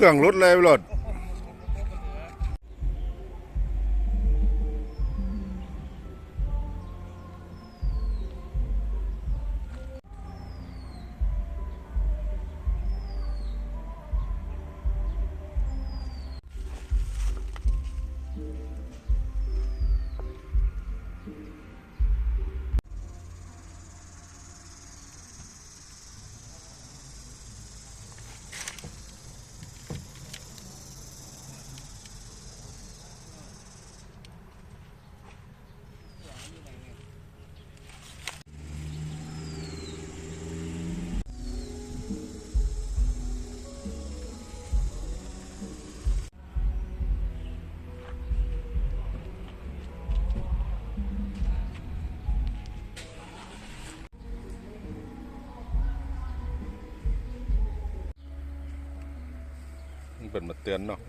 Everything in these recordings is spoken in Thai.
เครื่องรถเลยรถ เป็นมาเตือนเนาะ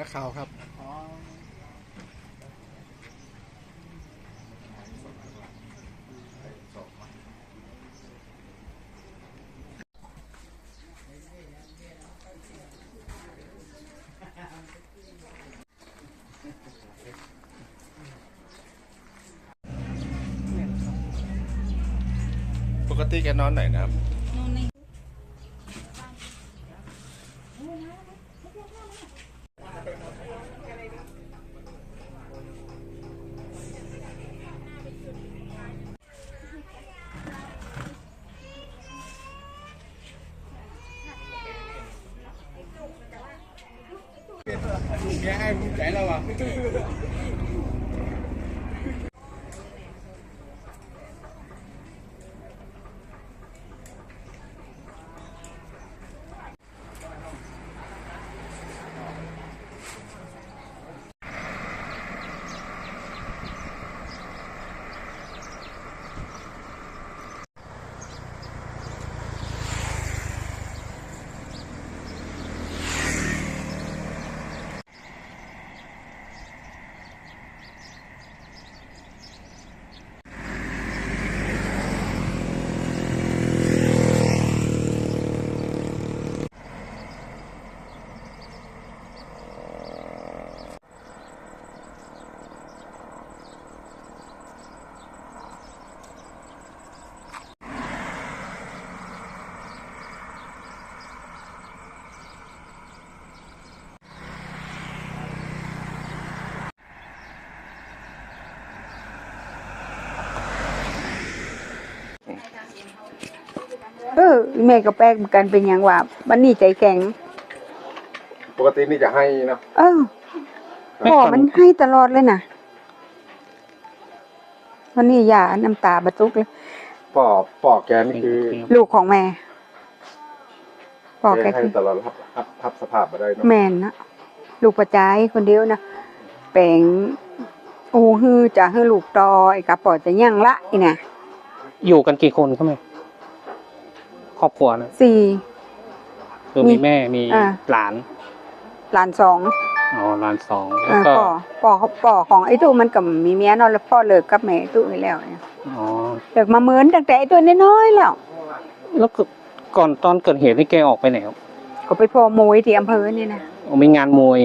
นักข่าวครับปกติแกนอนไหนนะครับ เอ อแม่ก็แปลกเหมือนกันเป็นอย่างว่าบันนี้ใจแข็ง ปกตินี่จะให้เนาะเออพ่อมันให้ตลอดเลยนะวันนี้ยาน้ำตาบรรทุกเลยปอปอแกนี่คือลูกของแม่พ่อแกให้คือตลอดรับรับรับสภาพมาได้เนาะแม่นนะลูกประจายคนเดียวนะแปลงโอ้ฮือจะฮือลูกต่อไอ้กระป๋อจะย่างละอีน่ะอยู่กันกี่คนครับแม่ ครอบครัวนะสี่ คือมีมีแม่มีอ่า หลานหลานสองอ๋อหลานสองแล้วอ่าก็ป่อป่อป่อของไอ้ตู้มันกับมีเมียเนอนแล้วพ่อเลิกกับแม่ไอ้ตู้ไปแล้วเนี่ยอ๋อเลิกมาเหมือนตั้งแต่ไอ้ตัวน้อยๆแล้ว แล้วก็ก่อนตอนเกิดเหตุนี่แกออกไปไหนครับก็ไปพอมวยที่อำเภอนี่นะ อ๋อมีงานมวย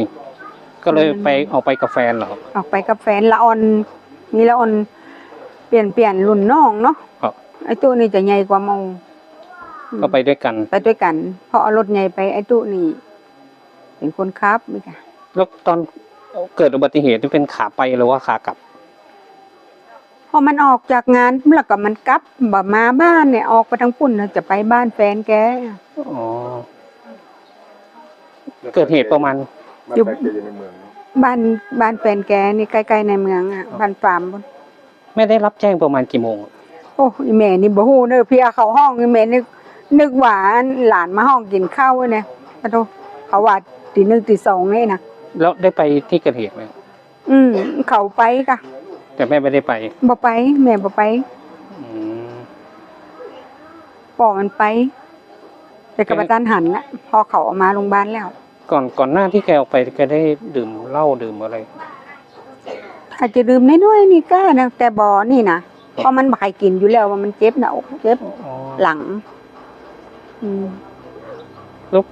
ก็เลยอืมไปออกไปกับแฟนเหรอครับ ออกไปกับแฟนละออนมีละออนเปลี่ยนเปลี่ยนรุ่นน้องเนาะครับ ไอ้ตู้นี่จะใหญ่กว่าโมอืม ก็ไปด้วยกัน ไปด้วยกันเพราะเอารถใหญ่ไปไอ้ตู้นี่ เป็นคนขับไม่ค่ะแล้วตอนเกิดอุบัติเหตุนี่เป็นขาไปหรือว่าขากลับ พอมันออกจากงานแล้วก็มันกลับบ่มาบ้านเนี่ยออกไปทางปุ่นน่ะจะไปบ้านแฟนแกอ๋อเกิดเหตุประมาณมันอยู่แปลกอยู่ในเมืองเนอะบ้านบ้านแฟนแกนี่ใกล้ๆในเมืองอะบ้านฟาร์มพุ่นไม่ได้รับแจ้งประมาณกี่โมงโอ้ยแม่นี่บ่ฮู้เด้อพี่เอาเข้าห้องอีแม่นึก นึกว่าหลานมาห้องกินข้าวเว้ยเนี่ยปะโทเขาว่าตีหนึ่งตีสองนี่นะแล้วได้ไปที่เกิดเหตุไหมอืม เขาไปกะแต่แม่ไม่ได้ไปบ่ไป แม่บ่ไปอืมปอมันไป แต่กับตันหันนะพอเขาเออกมาโรงพยาบาลแล้ว ก่อนก่อนหน้าที่แกออกไปแกได้ดื่มเหล้าดื่มอะไรถ้าจะดื่มน้อยๆนี่ก็นะแต่บ่นี่นะเพราะมันบ่ใครกินอยู่แล้วว่ามันเจ็บหน้าอกเจ็บอ๋อหลังอืม แล้ว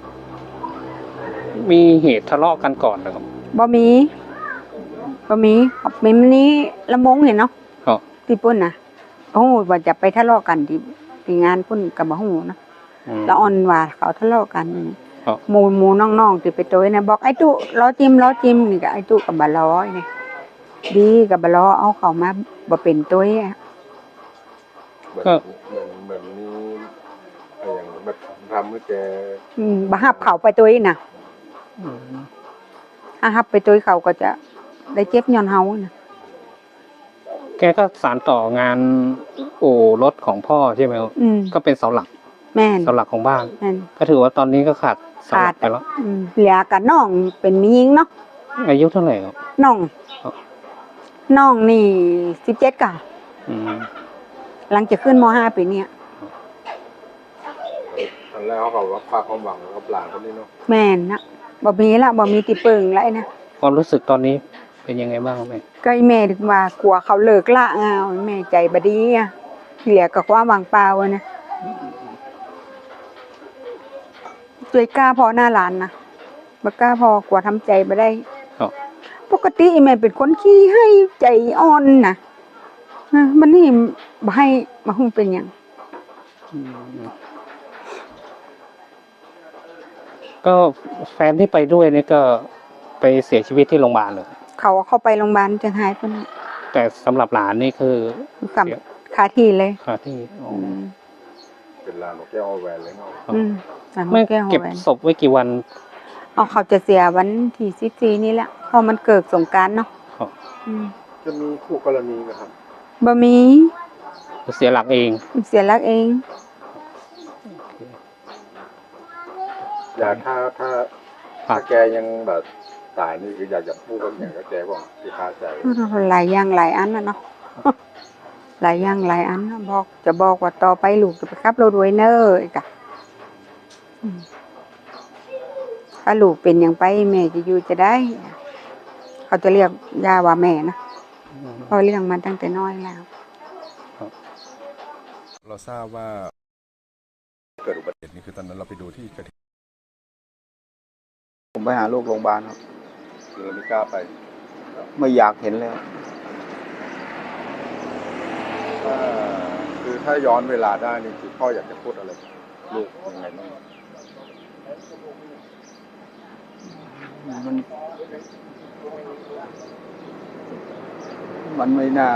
มีเหตุทะเลาะกันก่อนนะครับบ่มีบ่มีมีมันนี้ละมงเห็นเนาะอ๋อที่ปุ่นนะโอ้ว่าจะไปทะเลาะกันที่ที่งานปุ่นกับบ่ฮู้นะอืมแล้วอ่อนว่าเขาทะเลาะกันครับหมู่หมู่น้องๆที่ไปโตยนะบอกไอ้ตู้ล้อจิ้มล้อจิ้มนี่ก็ไอ้ตู้กับบะล้อนี่ดีกับบะล้อเอาเขามาบ่เป็นตัวอะเหมือนก็ ทำให้แกอืมบ่ฮับเขาไปตัวน่ะอืมถ้าฮับไปตัวเขาก็จะได้เจ็บย้อนเฮานะแกก็สานต่องานโอ้รถของพ่อใช่ไหมครับอืมก็เป็นเสาหลักแม่นเสาหลักของบ้าน แม่น ก็ถือว่าตอนนี้ก็ขาดเสาหลักขาดไปแล้วอืมเหลือกับน้องเป็นมีหญิงเนาะอายุเท่าไหร่ครับ น้องครับ น้องนี่17ก่ะอืม หลังจะขึ้นม .5 ปีเนี้ยต อนแรกเขาก็ฝากความหวังกับหลานคนนี้เนาะแม่นนะบ่มีละบ่มีติเปิงแล้วนะความรู้สึกตอนนี้เป็นยังไงบ้างครับแม่ก็ไอ้แม่ถึงว่ากลัวเขาเลิกละเอาแม่ใจบดีอะเหลือกับความวางเปล่าอะนะตัวยกล้าพอหน้าหลานนะบ่กล้าพอกลัวทำใจบ่ได้ ครับปกติไอ้แม่เป็นคนขี้ให้ใจอ่อนนะเออมันนี่บ่ให้มาหุ่งเป็นหยัง อืม ก็แฟนที่ไปด้วยนี่ก็ไปเสียชีวิตที่โรงพยาบาลเลย เขาเอาเข้าไปโรงพยาบาลจังหายเพิ่นแต่สำหรับหลานนี่คือกำคาที่เลยค่ะที่อ๋ออืมเป็นหลานของแก้วเอาแหวนเลยเนาะอืมหลานไม่แก้วหัวเก็บแหวนศพไว้กี่วันเอาเขาจะเสียวันที่สิบสี่นี่แหละเพราะมันเกิดสงกรารเนาะครับอืมจะมีคู่กรณีนะครับ บะมีเสียหลักเอง เสียรักเอง อยากถ้าถ้าครัถ้าบแกยังแบบตายนี่คืออยากจะพูดกับอย่างกับแกบอกที่คาใจหลายอย่างหลายอันนะเนาะหลายอย่างหลายอันนะบอกจะบอกว่าต่อไปลูกจะไปขับรถไวเนอร์อีกอะอืมถ้าลูกเป็นอย่างไปแม่จะอยู่จะได้ เขาจะเรียกย่าว่าแม่นะเพราะเลี้ยงมันตั้งแต่น้อยแล้ว เราทราบว่าเกิดอุบัติเหตุนี่คือตอนนั้นเราไปดูที่เกิดเหตุผม ไปหาลูกโรงพยาบาลครับเราไม่กล้าไป ไม่อยากเห็นเลยครับถ้าคือถ้าย้อนเวลาได้นี่คือพ่ออยากจะพูดอะไรกับลูกยังไงบ้างมัน มันไม่น่า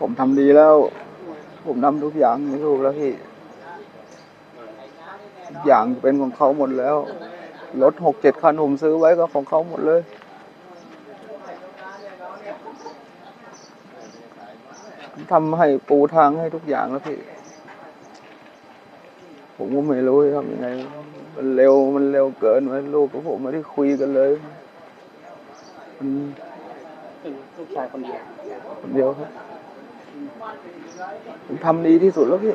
ผมทำดีแล้ว ผมทำทุกอย่างให้ลูกแล้วพี่ทุก อย่างเป็นของเขาหมดแล้ว รถหกเจ็ดคันผมซื้อไว้ก็ของเขาหมดเลย ทำให้ปูทางให้ทุกอย่างแล้วพี่ ผมก็ไม่รู้จะทำยังไง มันเร็วมันเร็วเกินไปลูกกับผมไม่ได้คุยกันเลยมันลูกชายคนเดียวคนเดียวครับผมทำดีที่สุดแล้วพี่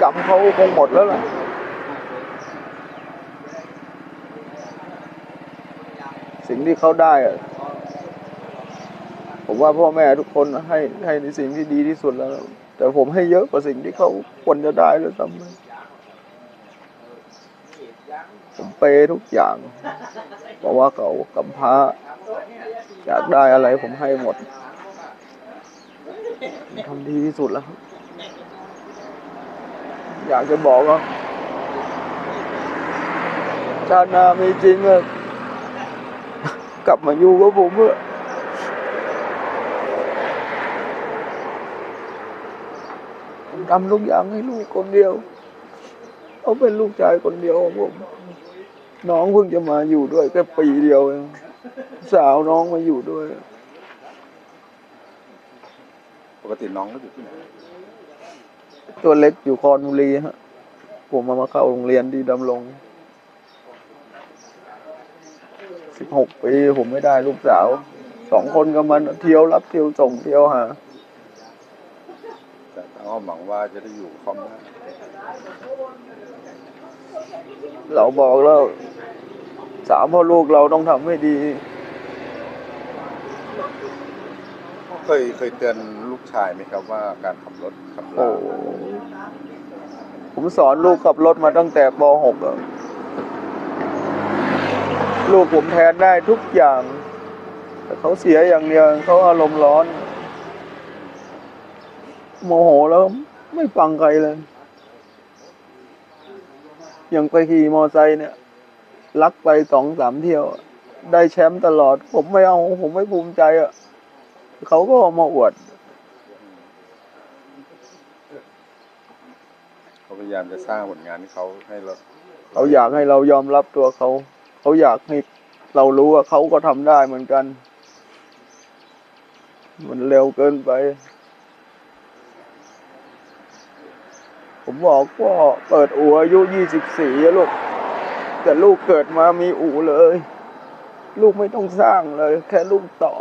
กรรมเขาคงหมดแล้วล่ะสิ่งที่เขาได้อะผมว่าพ่อแม่ทุกคนให้ให้ในสิ่งที่ดีที่สุดแล้ว แต่ผมให้เยอะกว่าสิ่งที่เขาควรจะได้เลยซ้ำไปผมเปย์ทุกอย่างเพราะว่าเขากำพร้าอยากได้อะไรผมให้หมดทำดีที่สุดแล้ว อยากจะบอกว่าชาตินามีจริงอะกลับมาอยู่กับผมเถอะทำทุกอย่างให้ลูกคนเดียวเขาเป็นลูกชายคนเดียวของผมน้องเพิ่งจะมาอยู่ด้วยแค่ปีเดียวเองสาวน้องมาอยู่ด้วย ปกติน้องก็อยู่ที่ไหน ตัวเล็กอยู่คอนบุรีฮะ ผมมามาเข้าโรงเรียนที่ดำรงสิบหกปีผมไม่ได้ลูกสาวสองคนกับมันเที่ยวรับเที่ยวส่งเที่ยวหาแต่ก็หวังว่าจะได้อยู่คอมได้เราบอกแล้วสามพ่อลูกเราต้องทำให้ดี เคยเคยเตือนลูกชายไหมครับว่าการขับรถขับโอ้ลาผมสอนลูกขับรถมาตั้งแต่ป .6 อะลูกผมแทนได้ทุกอย่าง แต่เขาเสียอย่างเดียวเขาอารมณ์ร้อน โมโหแล้วไม่ฟังใครเลย อย่างไปขี่มอไซค์เนี่ย ลักไปสองสามเที่ยว ได้แชมป์ตลอด ผมไม่เอา ผมไม่ภูมิใจอะ เขาก็เอามาอวด เขาพยายามจะสร้างผลงานที่เขาให้เราเขาอยากให้เรายอมรับตัวเขา เขาอยากให้เรารู้ว่าเขาก็ทำได้เหมือนกัน มันเร็วเกินไป ผมบอกว่าเปิดอู่อายุยี่สิบสี่ลูก แต่ลูกเกิดมามีอู่เลย ลูกไม่ต้องสร้างเลย แค่ลูกต่อ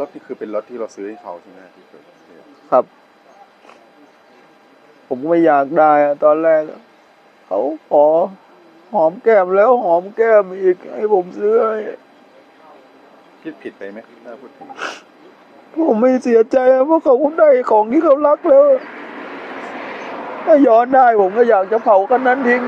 รถนี่คือเป็นรถที่เราซื้อให้เขาใช่ไหมที่เกิดเหตุครับ ผมไม่อยากได้อะตอนแรกอะเขาขอหอมแก้มแล้วหอมแก้มอีกให้ผมซื้อให้คิดผิดไปไหมถ้าพูดถึงผมไม่เสียใจอะเพราะเขาได้ของที่เขารักแล้ว ถ้าย้อนได้ผมก็อยากจะเผากันนั้นทิ้ง